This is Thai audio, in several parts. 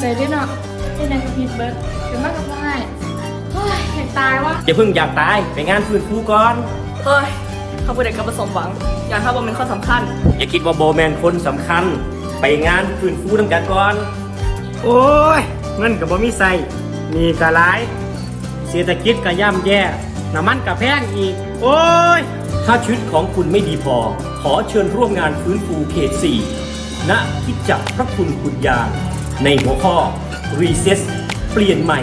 ใจด้วยเนาะเป็นอะไรกับพีเบิร์ดเดี๋ยวมากกับง่ายเฮ้ยอยากตายวะอย่าเพิ่งอยากตายไปงานฟื้นฟูก่อน เฮ้ยเขาพูดเด็กก็ประสมหวัง อย่างถ้าบอมเป็นข้อสำคัญ อย่าคิดว่าโบแมนคนสำคัญ ไปงานฟื้นฟูน้ำกันก่อน โอ้ยเงินกับบ่มีใส่มีกะหลายเศรษฐกิจก็ย่ำแย่น้ำมันก็แพงอีก โอ้ย ถ้าชีวิตของคุณไม่ดีพอ ขอเชิญร่วมงานฟื้นฟูเขต4ณคิดจักพระคุณคุณยาง ในหัวข้อ Recess เปลี่ยนใหม่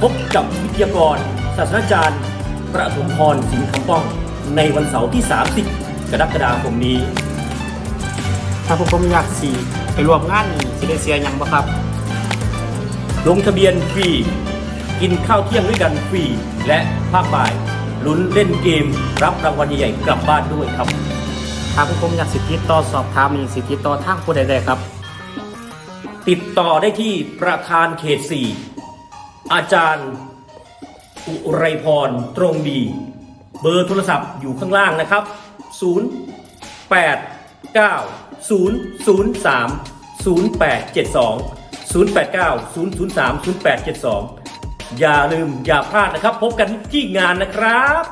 พบกับวิทยากร ศาสตราจารย์ ประถมพรสิงห์คำป้อง ในวันเสาร์ที่ 30 กรกฎาคมนี้ ถ้าพวกผมอยากสีไปรวมงานนี่สิได้เสียหยังบ่ครับ ลงทะเบียนฟรี กินข้าวเที่ยงด้วยกันฟรี และภาคบ่าย ลุ้นเล่นเกม รับรางวัลใหญ่ๆกลับบ้านด้วยครับ ถ้าพวกผมอยากสิติดต่อสอบถามนี่สิติดต่อทางผู้ใดได้ครับ ติดต่อได้ที่ประธานเขต4อาจารย์อุไรพรตรงดี เบอร์โทรศัพท์อยู่ข้างล่างนะครับ 0 8 9 0 0 3 0 8 7 2 0 8 9 0 0 3 0 8 7 2 อย่าลืมอย่าพลาดนะครับ พบกันที่งานนะครับ